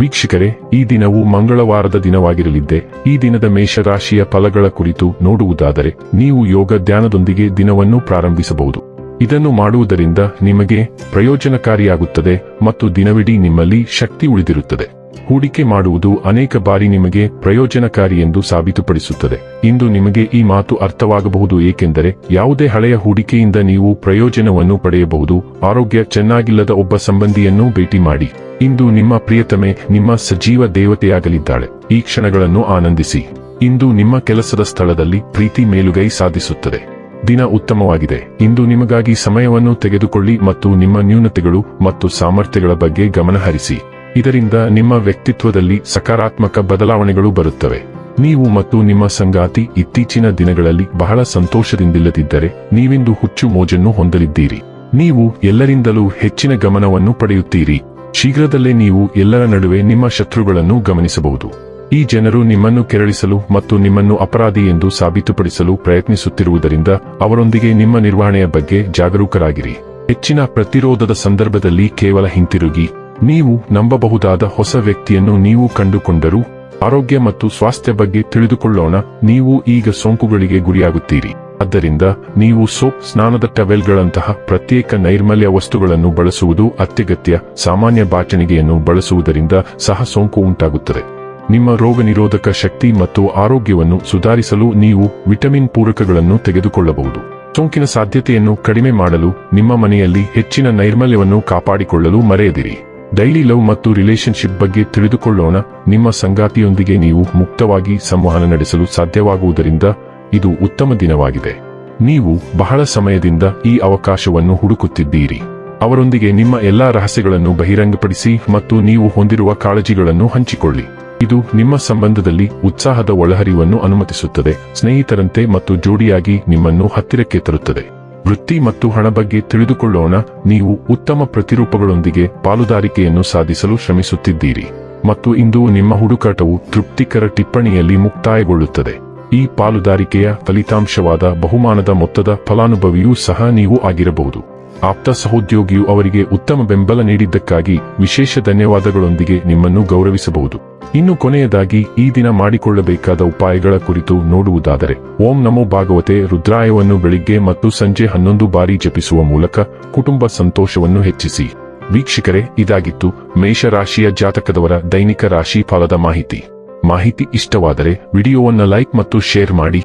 ವೀಕ್ಷಕರೇ ಈ ದಿನವು ಮಂಗಳವಾರದ ದಿನವಾಗಿರಲಿದ್ದೆ. ಈ ದಿನದ ಮೇಷರಾಶಿಯ ಫಲಗಳ ಕುರಿತು ನೋಡುವುದಾದರೆ, ನೀವು ಯೋಗ ಧ್ಯಾನದೊಂದಿಗೆ ದಿನವನ್ನು ಪ್ರಾರಂಭಿಸಬಹುದು. ಇದನ್ನು ಮಾಡುವುದರಿಂದ ನಿಮಗೆ ಪ್ರಯೋಜನಕಾರಿಯಾಗುತ್ತದೆ ಮತ್ತು ದಿನವಿಡೀ ನಿಮ್ಮಲ್ಲಿ ಶಕ್ತಿ ಉಳಿದಿರುತ್ತದೆ. ಹೂಡಿಕೆ ಮಾಡುವುದು ಅನೇಕ ಬಾರಿ ನಿಮಗೆ ಪ್ರಯೋಜನಕಾರಿ ಎಂದು ಸಾಬೀತುಪಡಿಸುತ್ತದೆ. ಇಂದು ನಿಮಗೆ ಈ ಮಾತು ಅರ್ಥವಾಗಬಹುದು ಏಕೆಂದರೆ ಯಾವುದೇ ಹಳೆಯ ಹೂಡಿಕೆಯಿಂದ ನೀವು ಪ್ರಯೋಜನವನ್ನು ಪಡೆಯಬಹುದು. ಆರೋಗ್ಯ ಚೆನ್ನಾಗಿಲ್ಲದ ಒಬ್ಬ ಸಂಬಂಧಿಯನ್ನು ಭೇಟಿ ಮಾಡಿ. ಇಂದು ನಿಮ್ಮ ಪ್ರಿಯತಮೆ, ನಿಮ್ಮ ಸಜೀವ ದೇವತೆಯಾಗಲಿದ್ದಾಳೆ. ಈ ಕ್ಷಣಗಳನ್ನು ಆನಂದಿಸಿ. ಇಂದು ನಿಮ್ಮ ಕೆಲಸದ ಸ್ಥಳದಲ್ಲಿ ಪ್ರೀತಿ ಮೇಲುಗೈ ಸಾಧಿಸುತ್ತದೆ. ದಿನ ಉತ್ತಮವಾಗಿದೆ. ಇಂದು ನಿಮಗಾಗಿ ಸಮಯವನ್ನು ತೆಗೆದುಕೊಳ್ಳಿ ಮತ್ತು ನಿಮ್ಮ ನ್ಯೂನತೆಗಳು ಮತ್ತು ಸಾಮರ್ಥ್ಯಗಳ ಬಗ್ಗೆ ಗಮನಹರಿಸಿ. ಇದರಿಂದ ನಿಮ್ಮ ವ್ಯಕ್ತಿತ್ವದಲ್ಲಿ ಸಕಾರಾತ್ಮಕ ಬದಲಾವಣೆಗಳು ಬರುತ್ತವೆ. ನೀವು ಮತ್ತು ನಿಮ್ಮ ಸಂಗಾತಿ ಇತ್ತೀಚಿನ ದಿನಗಳಲ್ಲಿ ಬಹಳ ಸಂತೋಷದಿಂದಿಲ್ಲದಿದ್ದರೆ ನೀವಿಂದು ಹುಚ್ಚು ಮೋಜನ್ನು ಹೊಂದಲಿದ್ದೀರಿ. ನೀವು ಎಲ್ಲರಿಂದಲೂ ಹೆಚ್ಚಿನ ಗಮನವನ್ನು ಪಡೆಯುತ್ತೀರಿ. ಶೀಘ್ರದಲ್ಲೇ ನೀವು ಎಲ್ಲರ ನಡುವೆ ನಿಮ್ಮ ಶತ್ರುಗಳನ್ನು ಗಮನಿಸಬಹುದು. ಈ ಜನರು ನಿಮ್ಮನ್ನು ಕೆರಳಿಸಲು ಮತ್ತು ನಿಮ್ಮನ್ನು ಅಪರಾಧಿ ಎಂದು ಸಾಬೀತುಪಡಿಸಲು ಪ್ರಯತ್ನಿಸುತ್ತಿರುವುದರಿಂದ ಅವರೊಂದಿಗೆ ನಿಮ್ಮ ನಿರ್ವಹಣೆಯ ಬಗ್ಗೆ ಜಾಗರೂಕರಾಗಿರಿ. ಹೆಚ್ಚಿನ ಪ್ರತಿರೋಧದ ಸಂದರ್ಭದಲ್ಲಿ ಕೇವಲ ಹಿಂತಿರುಗಿ. ನೀವು ನಂಬಬಹುದಾದ ಹೊಸ ವ್ಯಕ್ತಿಯನ್ನು ನೀವು ಕಂಡುಕೊಂಡರೂ ಆರೋಗ್ಯ ಮತ್ತು ಸ್ವಾಸ್ಥ್ಯ ಬಗ್ಗೆ ತಿಳಿದುಕೊಳ್ಳೋಣ, ನೀವು ಈಗ ಸೋಂಕುಗಳಿಗೆ ಗುರಿಯಾಗುತ್ತೀರಿ. ಆದ್ದರಿಂದ ನೀವು ಸೋಪ್ ಸ್ನಾನದ ಟವೆಲ್ಗಳಂತಹ ಪ್ರತ್ಯೇಕ ನೈರ್ಮಲ್ಯ ವಸ್ತುಗಳನ್ನು ಬಳಸುವುದು ಅತ್ಯಗತ್ಯ ಸಾಮಾನ್ಯ ಬಾಚಣಿಗೆಯನ್ನು ಬಳಸುವುದರಿಂದ ಸಹ ಸೋಂಕು ಉಂಟಾಗುತ್ತದೆ. ನಿಮ್ಮ ರೋಗ ನಿರೋಧಕ ಶಕ್ತಿ ಮತ್ತು ಆರೋಗ್ಯವನ್ನು ಸುಧಾರಿಸಲು ನೀವು ವಿಟಮಿನ್ ಪೂರಕಗಳನ್ನು ತೆಗೆದುಕೊಳ್ಳಬಹುದು. ಸೋಂಕಿನ ಸಾಧ್ಯತೆಯನ್ನು ಕಡಿಮೆ ಮಾಡಲು ನಿಮ್ಮ ಮನೆಯಲ್ಲಿ ಹೆಚ್ಚಿನ ನೈರ್ಮಲ್ಯವನ್ನು ಕಾಪಾಡಿಕೊಳ್ಳಲು ಮರೆಯದಿರಿ. ಡೈಲಿ ಲವ್ ಮತ್ತು ರಿಲೇಶನ್ಶಿಪ್ ಬಗ್ಗೆ ತಿಳಿದುಕೊಳ್ಳೋಣ. ನಿಮ್ಮ ಸಂಗಾತಿಯೊಂದಿಗೆ ನೀವು ಮುಕ್ತವಾಗಿ ಸಂವಹನ ನಡೆಸಲು ಸಾಧ್ಯವಾಗುವುದರಿಂದ ಇದು ಉತ್ತಮ ದಿನವಾಗಿದೆ. ನೀವು ಬಹಳ ಸಮಯದಿಂದ ಈ ಅವಕಾಶವನ್ನು ಹುಡುಕುತ್ತಿದ್ದೀರಿ. ಅವರೊಂದಿಗೆ ನಿಮ್ಮ ಎಲ್ಲಾ ರಹಸ್ಯಗಳನ್ನು ಬಹಿರಂಗಪಡಿಸಿ ಮತ್ತು ನೀವು ಹೊಂದಿರುವ ಕಾಳಜಿಗಳನ್ನು ಹಂಚಿಕೊಳ್ಳಿ. ಇದು ನಿಮ್ಮ ಸಂಬಂಧದಲ್ಲಿ ಉತ್ಸಾಹದ ಒಳಹರಿವನ್ನು ಅನುಮತಿಸುತ್ತದೆ, ಸ್ನೇಹಿತರಂತೆ ಮತ್ತು ಜೋಡಿಯಾಗಿ ನಿಮ್ಮನ್ನು ಹತ್ತಿರಕ್ಕೆ ತರುತ್ತದೆ. ವೃತ್ತಿ ಮತ್ತು ಹಣ ಬಗ್ಗೆ ತಿಳಿದುಕೊಳ್ಳೋಣ. ನೀವು ಉತ್ತಮ ಪ್ರತಿರೂಪಗಳೊಂದಿಗೆ ಪಾಲುದಾರಿಕೆಯನ್ನು ಸಾಧಿಸಲು ಶ್ರಮಿಸುತ್ತಿದ್ದೀರಿ. ಮತ್ತು ಇಂದು ನಿಮ್ಮ ಹುಡುಕಾಟವು ತೃಪ್ತಿಕರ ಟಿಪ್ಪಣಿಯಲ್ಲಿ ಮುಕ್ತಾಯಗೊಳ್ಳುತ್ತದೆ. ಈ ಪಾಲುದಾರಿಕೆಯ ಫಲಿತಾಂಶವಾದ ಬಹುಮಾನದ ಮೊತ್ತದ ಫಲಾನುಭವಿಯೂ ಸಹ ನೀವು ಆಗಿರಬಹುದು. ಆಪ್ತ ಸಹೋದ್ಯೋಗಿಯು ಅವರಿಗೆ ಉತ್ತಮ ಬೆಂಬಲ ನೀಡಿದ್ದಕ್ಕಾಗಿ ವಿಶೇಷ ಧನ್ಯವಾದಗಳೊಂದಿಗೆ ನಿಮ್ಮನ್ನು ಗೌರವಿಸಬಹುದು. ಇನ್ನು ಕೊನೆಯದಾಗಿ, ಈ ದಿನ ಮಾಡಿಕೊಳ್ಳಬೇಕಾದ ಉಪಾಯಗಳ ಕುರಿತು ನೋಡುವುದಾದರೆ, ಓಂ ನಮೋ ಭಾಗವತೆ ರುದ್ರಾಯವನ್ನು ಬೆಳಿಗ್ಗೆ ಮತ್ತು ಸಂಜೆ ಹನ್ನೊಂದು ಬಾರಿ ಜಪಿಸುವ ಮೂಲಕ ಕುಟುಂಬ ಸಂತೋಷವನ್ನು ಹೆಚ್ಚಿಸಿ. ವೀಕ್ಷಕರೇ, ಇದಾಗಿತ್ತು ಮೇಷರಾಶಿಯ ಜಾತಕದವರ ದೈನಿಕ ರಾಶಿ ಫಲದ ಮಾಹಿತಿ. ಮಾಹಿತಿ ಇಷ್ಟವಾದರೆ ವಿಡಿಯೋವನ್ನು ಲೈಕ್ ಮತ್ತು ಶೇರ್ ಮಾಡಿ.